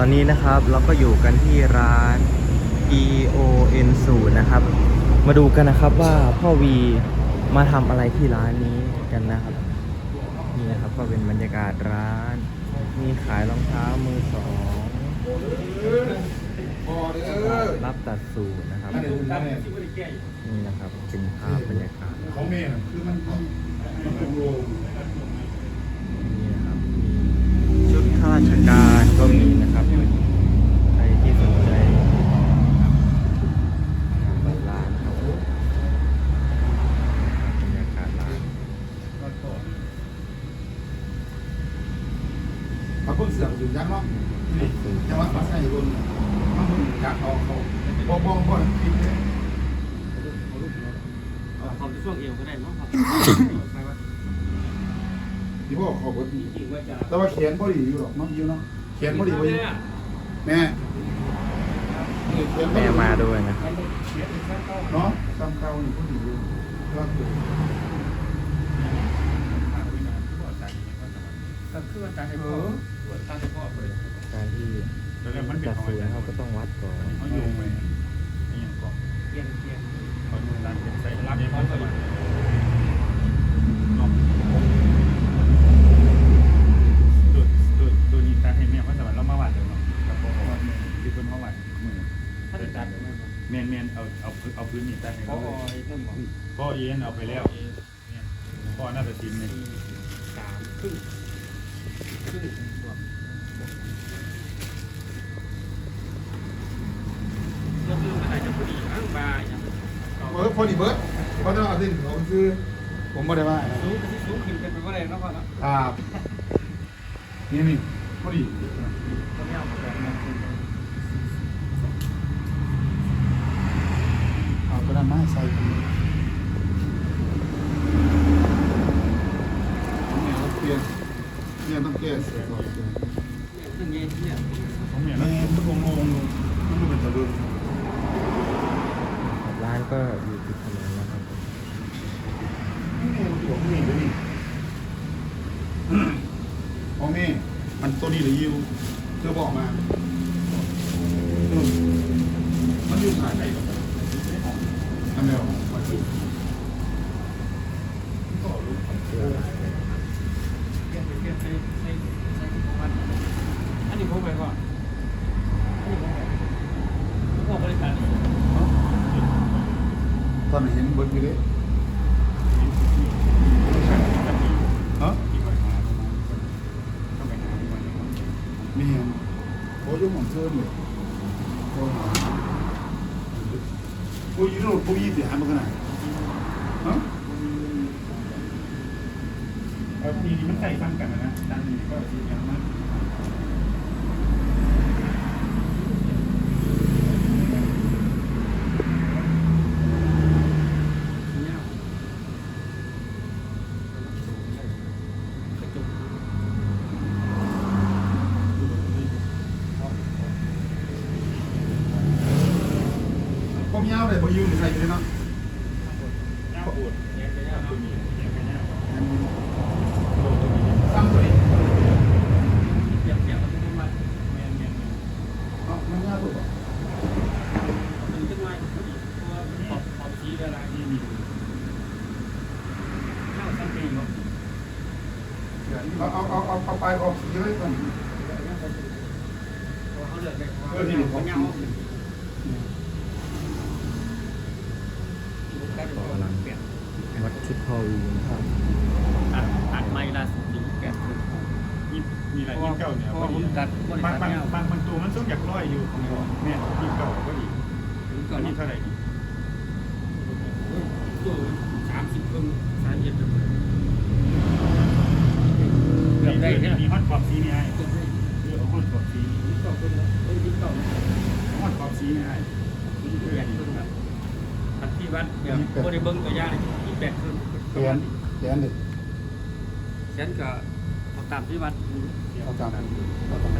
ตอนนี้นะครับเราก็อยู่กันที่ร้าน EON 0นะครับ มาดูกันนะครับว่าพ่อวีมาทำอะไรที่ร้านนี้กันนะครับ นี่นะครับก็เป็นบรรยากาศร้าน มีขายรองเท้ามือสองรับตัดสูตรนะครับ นี่นะครับเป็นภาพบรรยากาศของแม่น่ะคือมันมันมันโลงนี่นะครับมีชุดข้าราชการก็มีนะครับ ใครที่สนใจเปิดร้านครับบรรยากาศร้าน มาเพิ่งเสือกอยู่ยันเนาะนี่ยังว่ามาใส่บนมันมึงยัดออกเขาบ่บ่บ่คิดเลยขอบช่วงเอวก็ได้เนาะครับที่พ่อเขาบ่ดีจริงว่าจะแต่ว่าเขียนบ่ดีอยู่หรอกเนาะอยู่เนาะเขียนบ่ดีไว้แม่นี่เขียนบ่แม่ดีมาด้วยนะครับเนาะซ้ำเก่านี่บ่ดีอยู่รักอยู่ก็คือว่าตาให้พ่อตาให้พ่อเลย การที่จัดสูตรนะครับก็ต้องวัดก่อนเขาโยงไปไอ้อย่างก่อนเกียนเกียนเขาดูร้านเป็นใส่รับยังไม่สบายตัวตัวตัวนี้ตัดให้แม่เพราะสมัยเมาวัดเดี๋ยวเนาะกับพ่อว่าที่คนมาวัดแมนแมนเอาเอาเอาพื้นนี่ตัดให้เขาเรื่องบอกพ่อเอ็นเอาไปแล้วพ่อน่าจะชิมเนี่ยสามครึ่งครึ่ง คือมันอาจจะพอดีอ้างบาอย่างเบิร์ดพอดีเบิร์ดเพราะต้องเอาสิ่งของคือผมบ่ได้ว่าสูงสูงขึ้นเป็นไปว่าอะไรเนาะพ่อเนาะครับนี่นี่พอดีต้องยาวมาแบบนั้นเอาตัวนั้นมาใส่กันเนี่ยเราเปลี่ยนเนี่ยต้องแก้เสียก่อนเรื่องนี้เนี่ยผมเนี่ยแม่แล้วมันคงงงอยู่มันไม่เป็นตะลึงร้าน ก็อยู่ติดถนนนะครับนี่มันอยู่ของนี่เลยนี่โอ้แม่มันตัวนี้หรือยิวเธอบอกมา มันอยู่สายไหนกับอันเดียวมาสิเกียนเกียนใช้ใช้ใช้ของมันอันนี้ผมไปก่อนอันนี้ผมไปพ่อบริการ ต อนเห็นเบิร์ดอยู่เลยฮะที่ไปหาต้องไปหาที่วันนี้ไม่เห็นโอ้ยยุ่งของเธอเลยโอ้ยโอ้ยยูโรโอ้ยยี่สิบห้ามันขนาดฮะเอาทีนี้มันใส่ซ้ำกันนะด้านนี้ก็ทีนี้มันเนี่ยกระจก ผมยาวเลยผมยืนใส่ไปเลยเนาะ ย่าปวด เนี่ยจะ ยาวเนาะเนี่ยเป็นย่าซ้ำตัวนี้เปรียบเทียบกับทุกวันแมนแมนเนาะมันยาวตัวมันขึ้นมาพอดีตัวขอบขอบสีเวลาที่มีเข้าสังเกตว่าเอาเอาเอาเอาเอาไปออกสีเลยก่อนเขาเลือกได้เขาเลือกเขาเงา ก็กำลังวัด ชุดพ่อวีนะครับตัดตัดไม้ละสีแปดมีมีอะไรยี่เก้าเนี่ยเพราะว่าผมตัดบริบางษัทบางเงาบางบางตัวมันสุกอยากร้อยอยู่เนี่ยยี่เก้าก็ดีถึงตก่ออนนนี้นี้เท่าไหร่ดีตัวสามสิบครึ่งสามเย็นเกือบได้เนี่ยมีฮอตขอบสีนี่ให้เกือบได้เรือฮอตขอบสีนี่ก็เป็นเอ้ยนี่ก็ฮอตขอบสีนี่ให้แปดครึ่งครับอันที่วัดเดี๋ยวบริเบิ้งตัวอย่างที่ แปดครึ่งแขนแขนเลยฉันก็ตามที่วัดเอาตามเอาตาม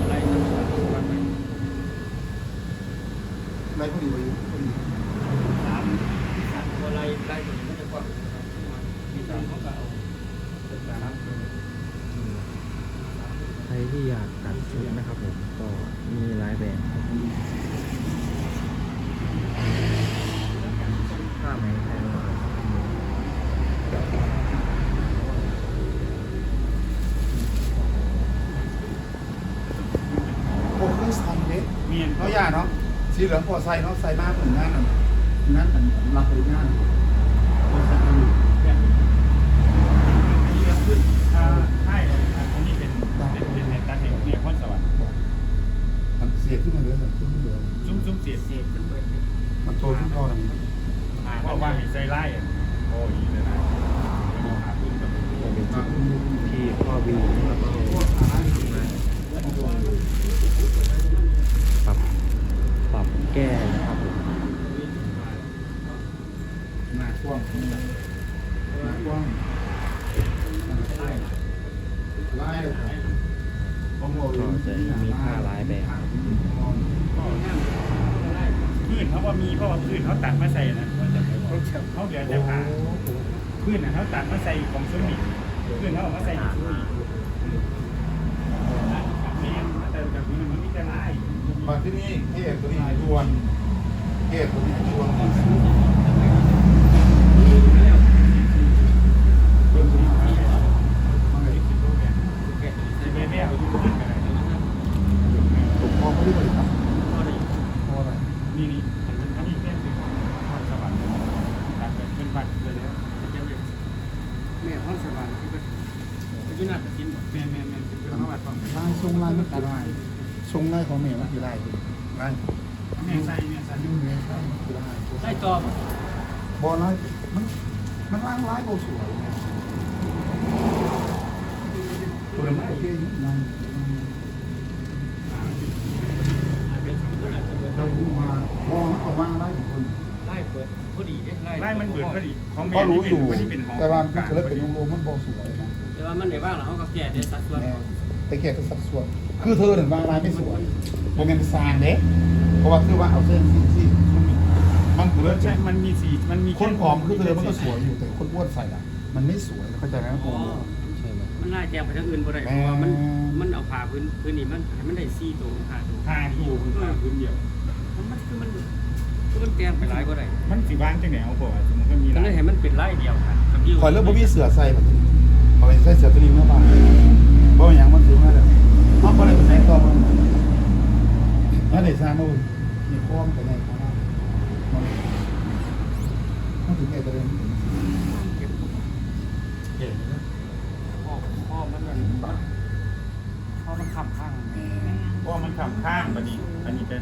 อะไรนะวัดไปไรพอดีไปพอดีสามสามอะไรไล่ตัวนี้ไม่ได้กว่าที่สามเขาก็เอาเป็นสามให้ที่อยากตัดชุดนะครับผมก็มีหลายแบบครับผ้าไหมไทยนะครับ โอ้เครื่องซันเด็กเมียนเนาะย่าเนาะสีเหลืองพอใส่เนาะใส่มากเหมือนกันนั่นรับไปงานพอใส่กันอยู่อันนี้ก็ขึ้นถ้าให้อันนี้เป็นเป็นเป็นในการเห็นเนี่ยพ้นสวรรค์มันเสียขึ้นมาเลยขึ้นมาเลยซุ้มซุ้มเสียดเศษขึ้นไปมันโตขึ้นพอแล้วเพราะว่ามีใจไล่อะโอ้ยเลยนะหาขึ้นแบบจะเป็นชุดที่พ่อวีแล้วก็ ปรับปรับแก้นะครับผมหน้ากว้างหน้ากว้างไล่ไล่โอ้โหก็จะมีผ้าลายแบบพื้นเขาว่ามีเพราะว่าพื้นเขาตัดมาใส่นะเขาเหลือแต่ผ้าพื้นนะเขาตัดมาใส่ของซุ้มนี่พื้นเขาเอามาใส่ของซุ้มนี่เมียนแต่แบบนี้ มันมีแต่ลายมาที่นี่เอ๊ตัวนี้ชวนเอ๊ตัวนี้ชวนเพิ่มตัวนี้มาไงแม่แม่เอาอยู่พื้น ทรงลายของแม่มันคือลายลายแม่ใส่แม่ใส่ยุ่งเลยคือลายได้จอบบอลลายมันมันล่างลายโบสวยตัวนั้นโอเคลายเราดูมาบอลออกมาได้ทุกคนไล่เปิดพอดีเด้ไล่มันเบิดพอดีของแม่ก็รู้อยู่ไม่ได้เป็นหอแต่ว่ามันเกิดเป็นโลมันบอสวยนะแต่ว่ามันได้บ้างแล้วเขาก็แก่ได้สัดส่วน แม่แต่แค่สัดส่วน คือเธอถึงวางลายไม่สวยโมเมนต์ซางเด้เพราะว่าคือว่าเอาเส้นซีซีมันคือใช่มันมีสีมันมีคนผอมคือเธอมันก็สวยอยู่แต่คนอ้วนใส่อะมันไม่สวยเข้าใจไหมครับอ๋อใช่ไหมมันไล่แจงไปทางอื่นบ่ได้เพราะว่ามันมันเอาผ่าพื้นพื้นนี่มันให้มันได้ซี่ตัวผ่าตัวทาที่อยู่ทาพื้นเดียวมันคือมันคือมันแปลงไปหลายก็ได้มันสีบ้านจังไหนเอาบอกสมมติว่ามีก็ลาเลยยให้มันเป็นไล่เดียวกันกับคอยเลือกบ่มีเสือใส่แบบนี้คอยใส่เสือตัวนี้เมื่อวาน เพราะอย่างมันถือว่าแบบเอาคนไหนไปใส่ต่อมันแล้วเดี๋ยวสร้างมาบุญมีข้อมกันไงข้อหน้ามันถึงไอ้ตัวนี้เห็นพ่อพ่อมันมันพ่อมันขับข้างเพราะมันขับข้างปะนี้อันนี้เป็น